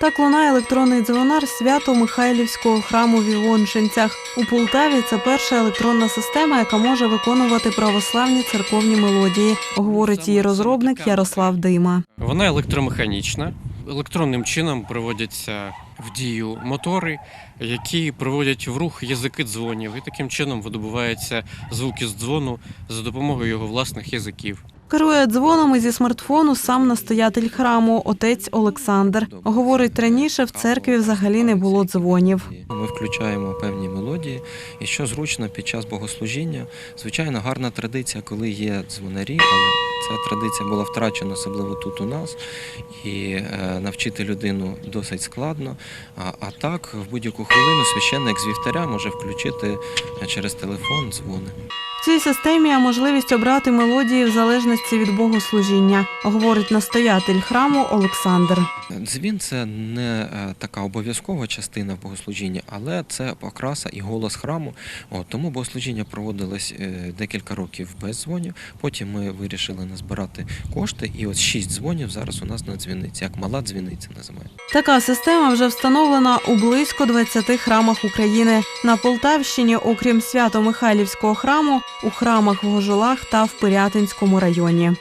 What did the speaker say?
Так лунає електронний дзвонар свято Михайлівського храму в Ілончинцях. У Полтаві це перша електронна система, яка може виконувати православні церковні мелодії, говорить її розробник Ярослав Дима. Вона електромеханічна. Електронним чином проводяться в дію мотори, які проводять в рух язики дзвонів, і таким чином видобуваються звуки з дзвону за допомогою його власних язиків. Керує дзвонами зі смартфону сам настоятель храму, отець Олександр. Говорить, раніше в церкві взагалі не було дзвонів. Ми включаємо певні мелодії, і що зручно під час богослужіння. Звичайно, гарна традиція, коли є дзвонарі, але ця традиція була втрачена, особливо тут у нас. І е, навчити людину досить складно. А, так, в будь-яку хвилину священник з вівтаря може включити е, через телефон дзвони. В цій системі є можливість обрати мелодії в залежності від богослужіння, говорить настоятель храму Олександр. Дзвін це не е, така обов'язкова частина богослужіння, але це окраса і голос храму. От, тому богослужіння проводилось е, декілька років без дзвонів. Потім ми вирішили назбирати кошти, і от шість дзвонів зараз у нас на дзвіниці, як мала дзвіниця називаємо. Така система вже встановлена у близько 20 храмах України. На Полтавщині, окрім Свято-Михайлівського храму, у храмах в Гожолах та в Пирятинському районі.